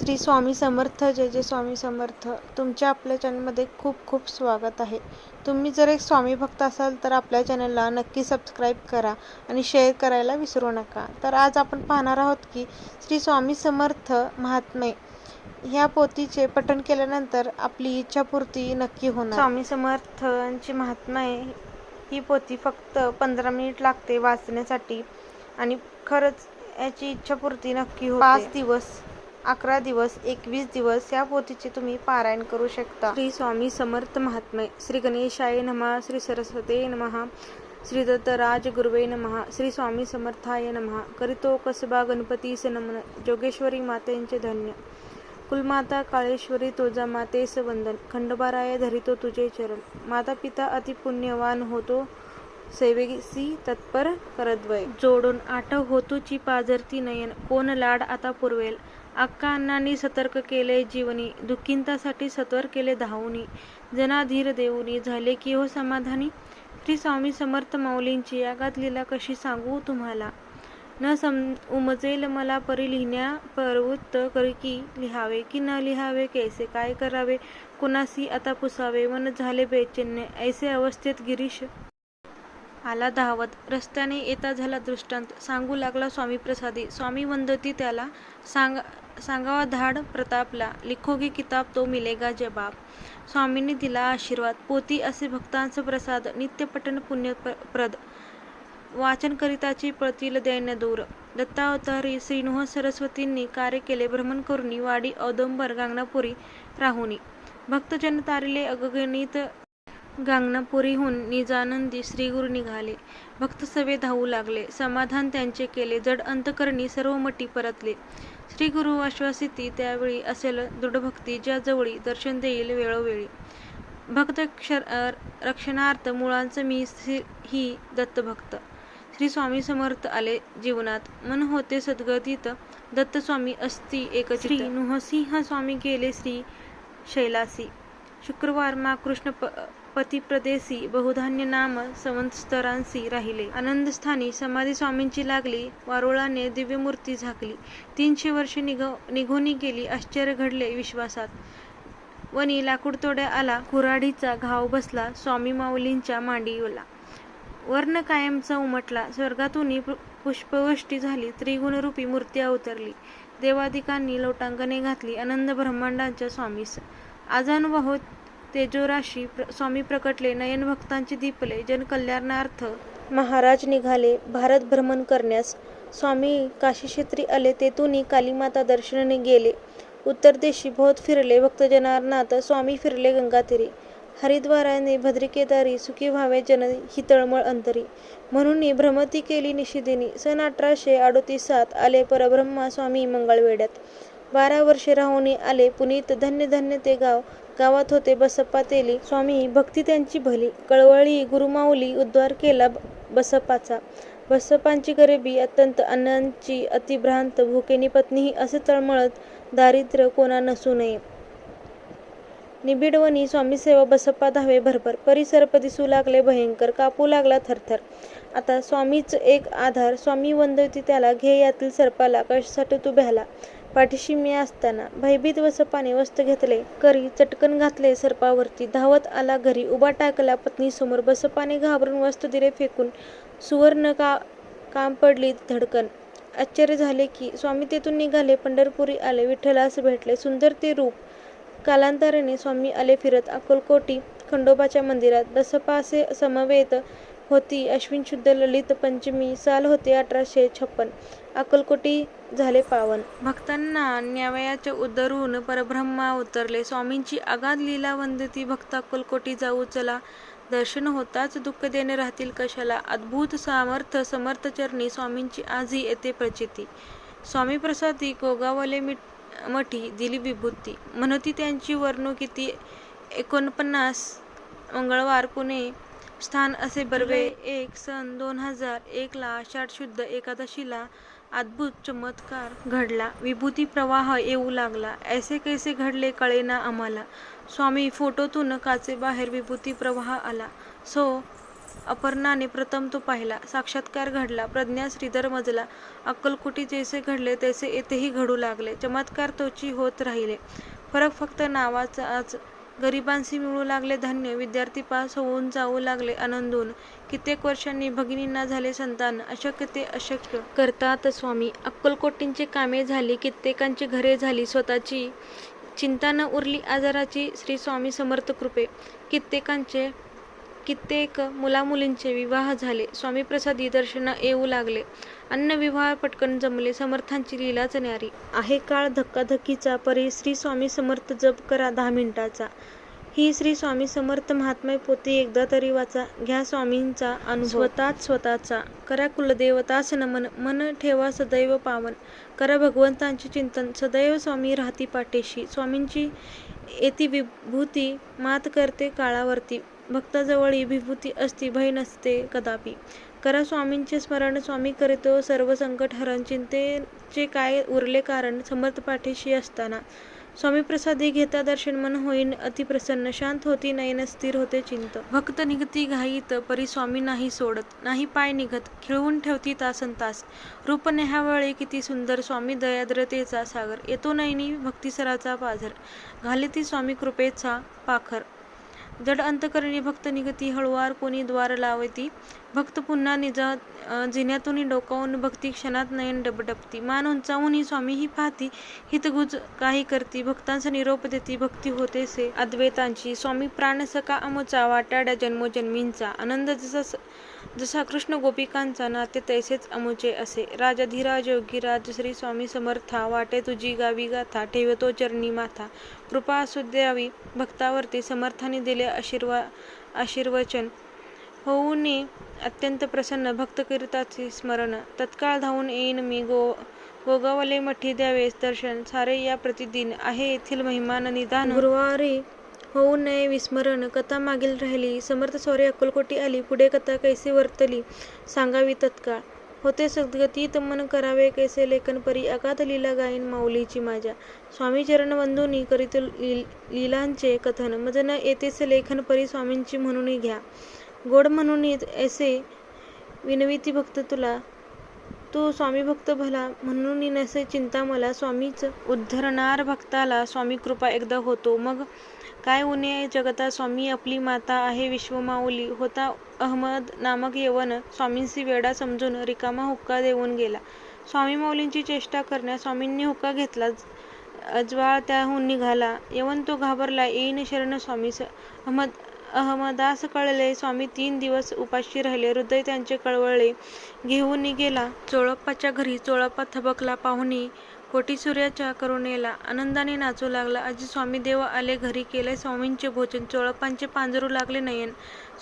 श्री स्वामी समर्थ जय जय स्वामी समर्थ. तुमच्या आपल्या चॅनलमध्ये खूप खूप स्वागत आहे. तुम्ही जर एक स्वामी भक्त असाल तर आपल्या चॅनलला नक्की सबस्क्राईब करा आणि शेअर करायला विसरू नका. तर आज आपण पाहणार आहोत की श्री स्वामी समर्थ महात्मे ह्या पोथीचे पठण केल्यानंतर आपली इच्छापूर्ती नक्की होणार. स्वामी समर्थांची महात्मा ही पोथी फक्त पंधरा मिनिट लागते वाचण्यासाठी आणि खरंच याची इच्छापूर्ती नक्की होते. पाच दिवस. अकरा दिवस एकवीस दिवस या पोथीचे तुम्ही पारायण करू शकता. श्री स्वामी समर्थ महात्मे श्री गणेशाय नमः श्री सरस्वते नमः श्री दत्तराज गुरुवे नमः श्री स्वामी समर्थाय नमः. करितो कसबा गणपती नमन. जोगेश्वरी मातेंचे धन्य. कुलमाता काळेश्वरी तुळजा मातेस वंदन. खंडोबाराय धरितो तुझे चरण. माता पिता अति पुण्यवान होतो सेवेसी तत्पर करद्वय. जोडून आठव होतोची पाजरती नयन. कोण लाड आता पुरवेल? अक्का अण्णांनी सतर्क केले जीवनी दुःखिंतासाठी सत्वर केले धावूनी जनाधीर देऊनी झाले की हो समाधानी? श्री स्वामी समर्थ माऊलींची यागात लीला कशी सांगू तुम्हाला? न सम उमजेल मला परी लिहिण्या प्रवृत्त करी की लिहावे की न लिहावे कैसे काय करावे कुणासी आता पुसावे मन झाले बेचैन्य ऐसे अवस्थेत गिरीश आला धावत. रस्त्याने येता झाला दृष्टांत. सांगू लागला स्वामी प्रसादी. स्वामी वंदती त्याला. सांग सांगावा धाड प्रतापला. लिखोगी किताब तो मिलेगा जबाब. स्वामींनी दिला आशीर्वाद. पोती असे भक्तांचा प्रसाद. नित्यपठण पुण्यप्रद वाचनकरिताची पळतील दैन्य दूर. दत्तावतारी श्रीनुह सरस्वतींनी कार्य केले. भ्रमण करुनी. वाडी औदंबर गांगणापुरी राहुनी. भक्तजन तारिले अगगणित गांगणापुरीहून निजानंदी श्रीगुरु निघाले. भक्त सवे धावू लागले. समाधान त्यांचे केले. जड अंतकरणी सर्व मटी परतले. श्री गुरु आश्वासिती त्यावेळी असेल दृढभक्ती ज्या जवळी दर्शन देईल वेळोवेळी. भक्तक्षर रक्षणार्थ मुळांचं मी ही दत्तभक्त. श्री स्वामी समर्थ आले जीवनात. मन होते सद्गतीत. दत्तस्वामी अस्ति एक श्री नृहसिंह स्वामी गेले श्री शैलासी. शुक्रवार मा कृष्ण प पतिप्रदेशी बहुधान्य नाम संवत्सरांसी राहिले. आनंदस्थानी समाधी स्वामींची लागली वारुळाने दिव्यमूर्ती झाकली. तीनशे वर्षे निघ निघोनी गेली आश्चर्य घडले विश्वासात. वनी लाकूडतोड्या आला कुऱ्हाडीचा घाव बसला स्वामी माऊलींच्या मांडीवला वर्ण कायमचा उमटला स्वर्गातून पुष्पवृष्टी झाली त्रिगुणरूपी मूर्ती अवतरली देवादिकांनी लोटांगणे घातली आनंद ब्रह्मांडांच्या स्वामीस आजानुभाव तेजोराशी प्र स्वामी प्रकटले नयन भक्तांची दीपले जनकल्याणार्थ महाराज निघाले भारत भ्रमण करण्यास. स्वामी काशीक्षेत्री आले तेथून कालीमाता दर्शनाने गेले. उत्तर देशी बहुत फिरले भक्तजनार्नाथ स्वामी फिरले गंगातीरी. हरिद्वाराने भद्रिकेदारी सुखी व्हावे जन ही तळमळ अंतरी. म्हणून भ्रमती केली निशिदिनी सन अठराशे अडोतीसात आले परब्रह्मा स्वामी मंगळवेड्यात बारा वर्षे राहून आले. पुनीत धन्य धन्य ते गाव. गावात होते बसप्पा तेली. स्वामी भक्ती त्यांची भली. कळवळी गुरुमाऊली उद्वार केला बसप्पाचा. बसप्पांची गरिबी अत्यंत अन्नांची अतिभ्रांत. भुकेनी पत्नीही असे तळमळत दारिद्र्य कोणा नसू नये. निबिडवणी स्वामीसेवा बसप्पा धावे भरभर. परिसर दिसू लागले भयंकर. कापू लागला थरथर. आता स्वामीच एक आधार. स्वामी वंदवती त्याला. घे यातील सर्पाला. कशासाठी तू भ्याला? पाठीशी मी असताना भयभीत वसपाने वस्त घेतले करी चटकन घातले सर्पावरती धावत आला घरी उभा टाकला पत्नीसमोर. बसपाने घाबरून वस्त दिले फेकून सुवर्ण का काम पडली धडकन. आश्चर्य झाले की स्वामी तेथून निघाले पंढरपुरी आले विठ्ठलास भेटले. सुंदर ते रूप कालांतराने स्वामी आले फिरत अक्कलकोटी खंडोबाच्या मंदिरात. बसपासे समवेत होती. अश्विन शुद्ध ललित पंचमी साल होते अठराशे छप्पन. अक्कलकोटी झाले पावन. भक्तांना न्यावयाचे उदरून परब्रह्मा उतरले. स्वामींची आगाध लीला वंदती. भक्त अक्कलकोटी जाऊ चला. दर्शन होताच दुःख देणे राहतील कशाला? अद्भुत सामर्थ समर्थ चरणी स्वामींची आजही येते प्रचिती. स्वामी प्रसादी गोगावले मिठ मठी दिली विभूती. म्हणती त्यांची वर्णू किती? एकोणपन्नास मंगळवार पुणे स्थान असे बर्वे एक सन दोन हजार एक ला आषाढ शुद्ध एकादशीला अद्भुत चमत्कार घडला विभूती प्रवाह येऊ लागला ऐसे कैसे घडले कळेना आम्हाला स्वामी फोटोतून काचे बाहेर विभूती प्रवाह आला सो अपर्णाने प्रथम तो पाहिला. साक्षात्कार घडला. प्रज्ञा श्रीधर मजला. अक्कलकोटी जैसे घडले तैसे येथेही घडू लागले. चमत्कार तोची होत राहिले. फरक फक्त नावाचाच. गरिबांशी मिळू लागले धान्य. विद्यार्थी पास होऊन जाऊ लागले आनंदून. कित्येक वर्षांनी भगिनींना झाले संतान. अशक्य ते अशक्य करतात स्वामी. अक्कलकोटींची कामे झाली. कित्येकांची घरे झाली स्वतःची. चिंता न उरली आजाराची श्री स्वामी समर्थ कृपे. कित्येकांचे कित्येक मुलामुलींचे विवाह झाले. स्वामीप्रसादी दर्शन येऊ लागले. अन्न विवाह पटकन जमले. समर्थांची लीलाच न्यारी. आहे काळ धक्काधक्कीचा परी श्री स्वामी समर्थ जप करा दहा मिनिटाचा. ही श्री स्वामी समर्थ महात्म्य पोती एकदा तरी वाचा. घ्या स्वामींचा अनुभव स्वतःच स्वतःचा. करा कुलदेवतास नमन. मन ठेवा सदैव पावन. करा भगवंतांचे चिंतन. सदैव स्वामी राहती पाठीशी. स्वामींची येती विभूती मात करते काळावरती. भक्ताजवळी विभूती असती भय नसते कदापि. करा स्वामींचे स्मरण. स्वामी करीतो सर्व संकट हरण. चिंतेचे काय उरले कारण समर्थ पाठीशी असताना. स्वामीप्रसादी घेता दर्शन मन होईन अति प्रसन्न. शांत होती नयन स्थिर होते चिंत भक्त निघती घाईत परी स्वामी नाही सोडत. नाही पाय निघत. खिळवून ठेवती तासनतास. रूप नेहावळे किती सुंदर. स्वामी दयाद्रतेचा सागर. येतो नयनी भक्तिसराचा पाझर. घालिती स्वामी कृपेचा पाखर. जड अंतकरणी भक्त निगती हळुवार कोणी द्वार लावती. भक्त पुन्हा निजा जिन्यातून डोकावून भक्ती क्षणात नयन डबडबती. मान उंचावून स्वामीही पाहती. हितगुज काही करती. भक्तांचा निरोप देती. भक्ती होतेसे अद्वैतांची स्वामी प्राण सका अमुचा वाटाड्या जन्मोजन्मींचा. आनंद जसा जसा कृष्ण गोपिकांचा. नाते तैसेच अमुचे असे. राजाधिराज योगी श्री स्वामी समर्था. वाटे तुझी गावी गाथा. ठेवतो चरणी माथा. कृपा असू द्यावी भक्तावरती. समर्थाने दिले आशीर्वा आशीर्वचन. होऊन अत्यंत प्रसन्न. भक्तकीर्ताचे स्मरण. तत्काळ धावून येईन मी. गो गोगावले मठी द्यावे दर्शन. सारे या प्रतिदिन. आहे येथील महिमान निदान. गुरुवारी होऊ नये विस्मरण. कथा मागील राहिली. समर्थ स्वारी अक्कलकोटी आली. पुढे कथा कैसी वर्तली सांगावी तत्काळ. होते सद्गतीत मन करावे कैसे लेखन परी. अगाध लीला गायन माऊलीची माझ्या. स्वामी चरण वंदूनी लीलांचे कथन. मजन येतेच लेखन परी स्वामींची म्हणूनही घ्या. गोड म्हणून ऐसे विनविती भक्त तुला. तू स्वामी भक्त भला म्हणून नसे चिंता मला. स्वामीच उद्धरणार भक्ताला. स्वामी कृपा एकदा होतो मग काय उणे जगता. स्वामी आपली माता आहे विश्वमाऊली. होता अहमद नामक यवन स्वामींसी वेडा समजून रिकामा हुक्का देऊन गेला. स्वामी माऊलींची चेष्टा करण्यास स्वामींनी हुक्का घेतला. अज्वाळ त्याहून निघाला. यवन तो घाबरला. येईन शरण स्वामीस. अहमदास कळले स्वामी तीन दिवस उपाशी राहिले. हृदय त्यांचे कळवळले. घेऊन गेला चोळप्पाच्या घरी. चोळप्पा थबकला पाहुणी कोटीसूर्याच्या करुणेला. आनंदाने नाचू लागला. अजी स्वामीदेव आले घरी. केले स्वामींचे भोजन. चोळपांचे पांजरू लागले नयन.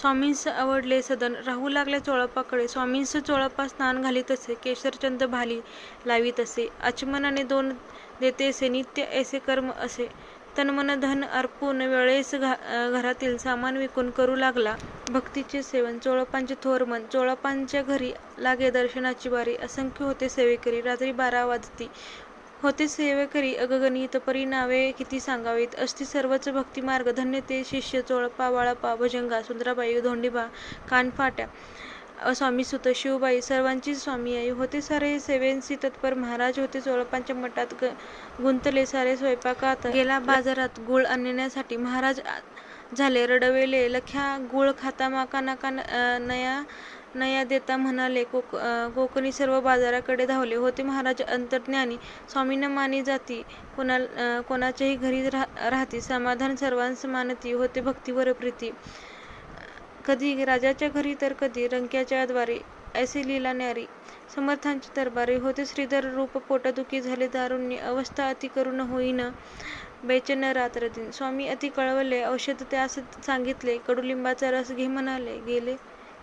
स्वामींस आवडले सदन. राहू लागले चोळपाकडे स्वामींस चोळपा स्नान घालीत असे केशरचंद भाली लावीतसे. आचमनाने दोन देते असे नित्य ऐसे कर्म असे. तनमन धन अर्पून वेळेस घरातील सामान विकून करू लागला भक्तीचे सेवन. चोळपांचे थोर मन. घरी लागे दर्शनाची बारी. असंख्य होते सेवेकरी. रात्री बारा वाजती. होते सेवेकरी अगणित. परी नावे किती सांगावीत. असती सर्वच भक्तिमार्ग. धन्य ते शिष्य. चोळपा वाळपा भुजंगा सुंदराबाई धोंडीबा कानफाट्या स्वामी सुत शिवबाई सर्वांचीच स्वामी आई. होते सारे सेवेंसी तत्पर. महाराज होते चोळपांच्या मठात गुंतले सारे स्वयंपाकात. गेला बाजारात गुळ आणण्यासाठी. महाराज झाले रडवेले. लख्या गुळ खाता माका नका नया देता म्हणाले. कोक कोकणी सर्व बाजाराकडे धावले. होते महाराज अंतर्ज्ञानी स्वामींना मानी जाती. कोणा कोणाच्याही घरी राह राहती. समाधान सर्वांस मानती. होते भक्तीवर प्रीती. कधी राजाच्या घरी तर कधी रंक्याच्या द्वारे ऐसे लीला न्यारी. समर्थांची दरबारी. होते श्रीधर रूप. पोटदुखी झाले दारुण्य. अवस्था अति करुण होईन बेचैन रात्रदिन. स्वामी अति कळवले औषध त्यास सांगितले. कडुलिंबाचा रस घे म्हणाले. गेले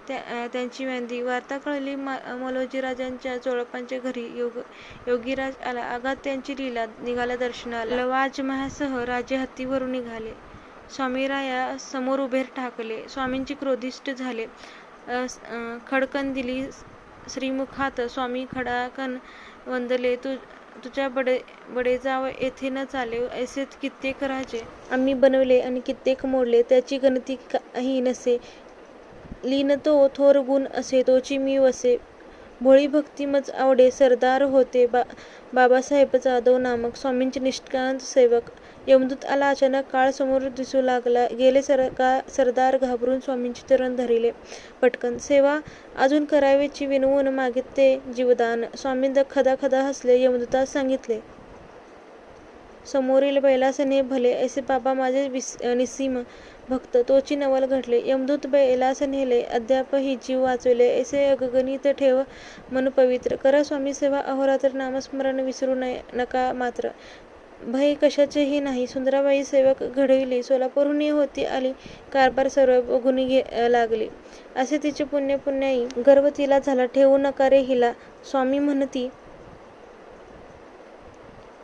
त्या त्यांची वेंदी वार्ता कळली मलोजीराजांच्या चोळपांच्या घरी योग योगीराज आला. आगात त्यांची लीला. निघाला दर्शनाला. लवाजमासह राजे हत्तीवरून निघाले. स्वामीराया समोर उभे ठाकले. स्वामींची क्रोधिष्ट झाले. खडकन दिली श्रीमुखात. स्वामी खडाखन वंदले. तुझ्या बडे बडेजाव येथे न चाले. ऐसे कित्येक राजे आम्ही बनवले आणि कित्येक मोडले. त्याची गणती काही नसे. लीन तो थोर गुण असे तोची मी वसे भोळी भक्तिमच आवडे सरदार होते बा बाबासाहेब जाधव नामक. स्वामींचे निष्ठावंत सेवक. यमदूत आला अचानक काळ समोर दिसू लागला. गेले सर का सरदार घाबरून स्वामींचे चरण धरिले. पटकन सेवा अजून करावेची विनवून मागितले जीवदान. स्वामींद खदा खदा हसले यमदूतास सांगितले समोरील बैलासने भले ऐसे बाबा माझे विस निसीम भक्त तोची नवल घडले. यमदूत बैलास नेले अद्यापही जीव वाचविले. ऐसे अगगणित ठेव मन पवित्र. करा स्वामी सेवा अहोरात्र नामस्मरण विसरू नये नका मात्र. भय कशाचेही नाही. सुंदराबाई सेवक घडविली. सोलापूरहून होती आली. कारभार सर्व बघून घे लागली. असे तिचे पुण्य पुण्याई. गर्व तिला झाला. ठेवू नका रे हिला. स्वामी म्हणती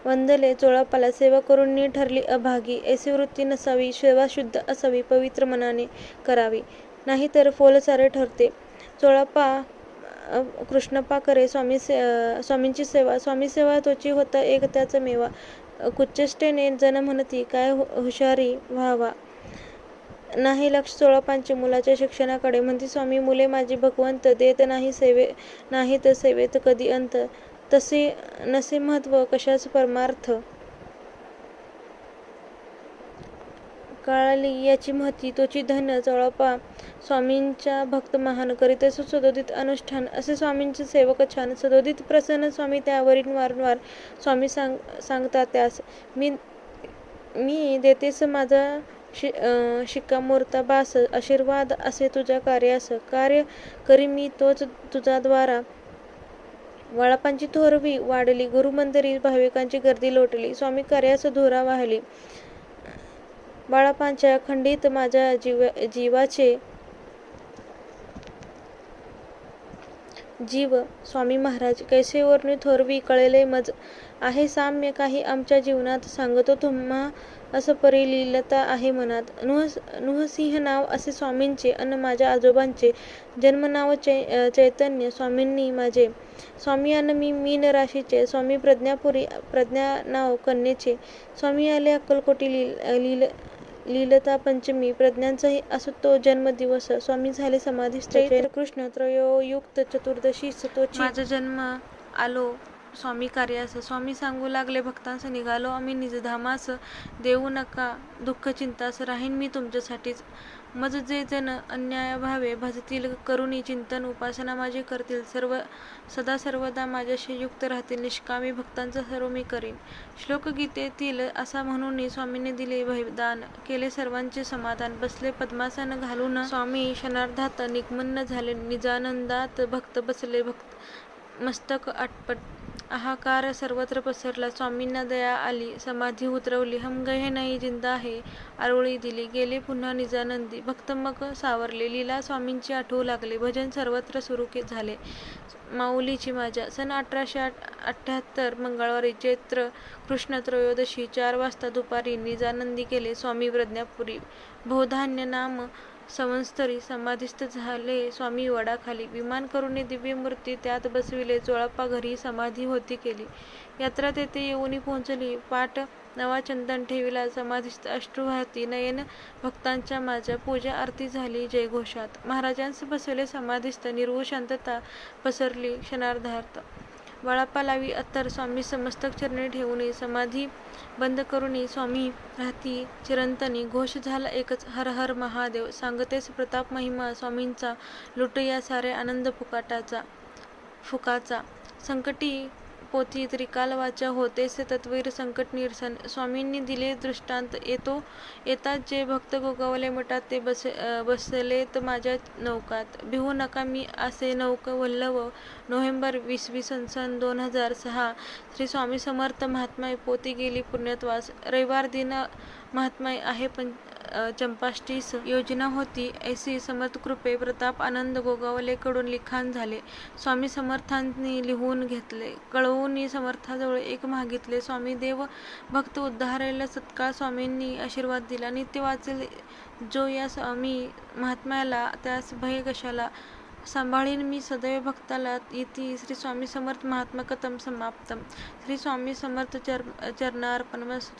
वंदले चोळापाला सेवा करून नी ठरली अभागी. ऐसी वृत्ती नसावी सेवा शुद्ध असावी पवित्र मनाने करावी. नाही तर फोलसारे ठरते. चोळापा कृष्णपा करे स्वामी से स्वामींची सेवा. स्वामी सेवा तोची होता एक त्याचा मेवा. कुचेष्टेने जन म्हणती काय हुशारी व्हावा. नाही लक्ष चोळापांचे मुलाच्या शिक्षणाकडे. म्हणती स्वामी मुले माझी भगवंत. देत नाही सेवे नाही तर सेवेत कधी अंत. तसे नसे महत्त्व कशाच परमार्थ? काळाली याची महती तोची धन चळपा स्वामींच्या भक्त महान करीत सदोदित अनुष्ठान असे स्वामींचे सेवक छान सदोदित प्रसन्न स्वामी त्यावरील वारंवार स्वामी सांग सांगतात त्यास. मी मी देतेस माझा शि शिक्कामोर्ता बास आशीर्वाद असे तुझ्या कार्यास कार्य करी मी तोच तुझा द्वारा. वाळापांची थोरवी वाढली गुरुमंदिरी भाविकांची गर्दी लोटली स्वामी कार्यास धुरा वाहिली. बाळापांच्या खंडित माझ्या जीव जीवाचे जीव स्वामी महाराज कैसे वर्णी थोरवी कळले मज आहे साम्य काही आमच्या जीवनात सांगतो तुम्हा. असं परिलीलता आहे मनात. नुह नुहसिंह नाव असे स्वामींचे अन माझ्या आजोबांचे जन्मनाव चै चैतन्य स्वामींनी माझे. स्वामी अन मी मीन राशीचे स्वामी प्रज्ञापुरी प्रज्ञा नाव कन्येचे. स्वामी आले अक्कलकोटी लील लील लीलता पंचमी प्रज्ञांचाही असो तो जन्मदिवस. स्वामी झाले समाधिस्थ चैत्र कृष्ण त्रयोयुक्त चतुर्दशीस तोची माझा जन्म आलो स्वामी कार्यास स्वामी सांगू लागले भक्तांस निघालो आम्ही निजधामास. देऊ नका दुःख चिंतास राहीन मी तुमच्यासाठीच. मज जे जन अन्यायाभावे भजतील करुणी चिंतन उपासना माझे करतील. सर्व सदा सर्वदा माझ्याशी युक्त राहतील निष्कामी भक्तांचं सर्व मी करीन. श्लोकगीतेतील असा म्हणून स्वामींनी दिले भयदान केले सर्वांचे समाधान. बसले पद्मासन घालून स्वामी क्षणार्धात निगमन्न झाले. निजानंदात भक्त बसले भक्त मस्तक आटपट हाकार सर्वत्र पसरला. स्वामींना दया आली समाधी उतरवली. हम हे नाही जिंदा आहे. आरोळी दिली गेले पुन्हा निजानंदी. भक्त मग सावरले लीला स्वामींची आठवू लागले. भजन सर्वत्र सुरू झाले. माऊलीची माझ्या. सन अठराशे अठ्ठ्याहत्तर मंगळवारी चैत्र कृष्ण त्रयोदशी चार वाजता दुपारी निजानंदी केले स्वामी प्रज्ञापुरी. बहुधान्य नाम संवत्सरी समाधिस्थ झाले. स्वामी वडाखाली विमान करून दिव्य मूर्ती त्यात बसविले. चोळापा घरी समाधी होती केली. यात्रा तेथे येऊनही पोहोचली. पाठ नवा चंदन ठेविला. समाधिस्थ अश्रुवाहती नयन भक्तांच्या माझ्या पूजा आरती झाली. जयघोषात महाराजांस बसवले. समाधिस्थ निर्वू शांतता पसरली. क्षणार्धार्थ वळापालावी लावी अत्तर स्वामी समस्तक चरणी ठेवून समाधी बंद करून स्वामी राहती चिरंतनी. घोष झाला एकच हर हर महादेव. सांगतेस प्रताप महिमा स्वामींचा. लुटया सारे आनंद फुकाटाचा फुकाचा. संकटी पोथी त्रिकालवाचा होते होतेस तत्वीर संकट निरसन. स्वामींनी दिले दृष्टांत येतो. येतात जे भक्त गोगावले मठात ते बस बसलेत माझ्या नौकात. भिवू नका मी असे नौक वल्लव. नोव्हेंबर वीस सन सन दोन हजार सहा. श्री स्वामी समर्थ महात्मा पोती गेली पुण्यत्वास रविवार दिन महात्मा आहे पण चंपाष्टीस योजना होती. ऐसी समर्थकृपे प्रताप आनंद गोगावलेकडून लिखाण झाले. स्वामी समर्थांनी लिहून घेतले. कळवून समर्थाजवळ एक मागितले स्वामी देव भक्त उद्धारायला सत्काळ स्वामींनी आशीर्वाद दिला. नित्य वाचेल जो या स्वामी महात्म्याला त्यास भय कशाला? सांभाळीन मी सदैव भक्ताला. इति श्री स्वामी समर्थ महात्मा कथम समाप्तम. श्री स्वामी समर्थ चर चरणार्पणमस्तु